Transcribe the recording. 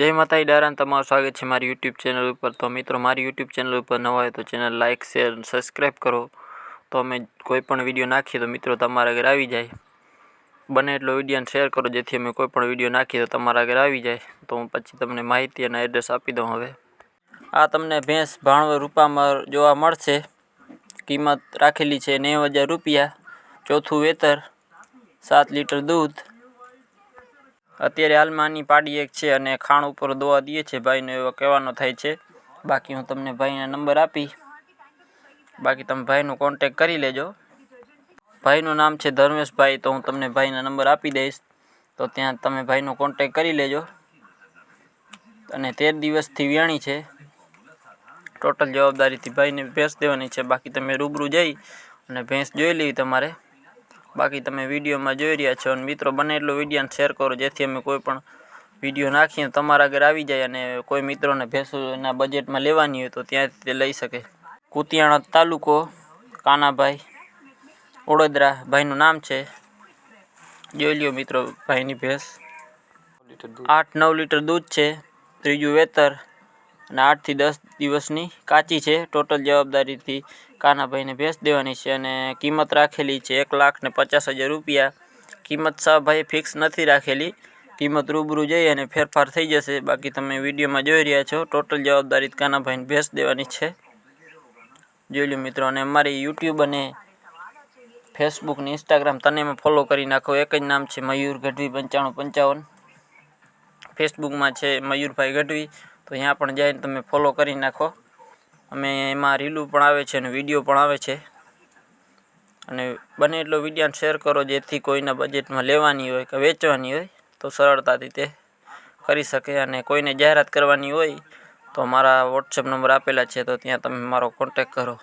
જય માતાજી ડારાન તમારું સ્વાગત છે મારી યુટ્યુબ ચેનલ ઉપર. તો મિત્રો, મારી યુટ્યુબ ચેનલ ઉપર નવા હોય તો ચેનલ લાઇક શેર સબસ્ક્રાઈબ કરો. તો અમે કોઈ પણ વીડિયો નાખીએ તો મિત્રો તમારા ઘરે આવી જાય. બને એટલો વિડીયોને શેર કરો જેથી અમે કોઈ પણ વીડિયો નાખીએ તો તમારા ઘરે આવી જાય. તો હું પછી તમને માહિતી અને એડ્રેસ આપી દઉં હવે. આ તમને ભેંસ ભાણવ રૂપામાં જોવા મળશે. કિંમત રાખેલી છે નેવું હજાર રૂપિયા. ચોથું વેતર સાત લીટર દૂધ. અત્યારે હાલમાં આની પાડી એક છે અને ખાણ ઉપર દોવા દઈએ છે. ભાઈનો એવો કહેવાનો થાય છે. બાકી હું તમને ભાઈના નંબર આપી. બાકી તમે ભાઈનો કોન્ટેક કરી લેજો. ભાઈનું નામ છે ધર્મેશભાઈ, તો હું તમને ભાઈના નંબર આપી દઈશ. તો ત્યાં તમે ભાઈનો કોન્ટેક કરી લેજો. અને તેર દિવસથી વેણી છે. ટોટલ જવાબદારીથી ભાઈને ભેંસ દેવાની છે. બાકી તમે રૂબરૂ જઈ અને ભેંસ જોઈ લેવી તમારે. બાકી તમે વિડીયોમાં જોઈ રહ્યા છો અને મિત્રો બને એટલો વિડીયોને શેર કરો, જેથી અમે કોઈ પણ વીડિયો નાખીએ તમારા ઘરે આવી જાય અને કોઈ મિત્રોને ભેંસોના બજેટમાં લેવાની હોય તો ત્યાંથી તે લઈ શકે. કુતિયાણા તાલુકો, કાનાભાઈ વડોદરા ભાઈનું નામ છે. જોઈ લ્યો મિત્રો ભાઈની ભેંસ. આઠ નવ લીટર દૂધ છે. ત્રીજું વેતર અને આઠથી દસ દિવસની કાચી છે. ટોટલ જવાબદારીથી કાનાભાઈને ભેંસ દેવાની છે અને કિંમત રાખેલી છે એક લાખ ને પચાસ હજાર રૂપિયા. કિંમત સાહેબ ફિક્સ નથી રાખેલી. કિંમત રૂબરૂ જઈ અને ફેરફાર થઈ જશે. બાકી તમે વિડીયોમાં જોઈ રહ્યા છો ટોટલ જવાબદારી કાનાભાઈને ભેંસ દેવાની છે. જોઈ લો મિત્રો, અને અમારી યુટ્યુબ અને ફેસબુક ને ઇન્સ્ટાગ્રામ તનેમાં ફોલો કરી નાખો. એક જ નામ છે મયુર ગઢવી પંચાણું પંચાવન. ફેસબુકમાં છે મયુરભાઈ ગઢવી. તો અહીંયા પણ જઈને તમે ફોલો કરી નાખો. અમે એમાં રીલું પણ આવે છે અને વીડિયો પણ આવે છે. અને બને એટલો વિડીયોને શેર કરો જેથી કોઈના બજેટમાં લેવાની હોય કે વેચવાની હોય, તો સરળતાથી તે કરી શકે. અને કોઈને જાહેરાત કરવાની હોય, તો મારા વોટ્સએપ નંબર આપેલા છે, તો ત્યાં તમે મારો કોન્ટેક કરો.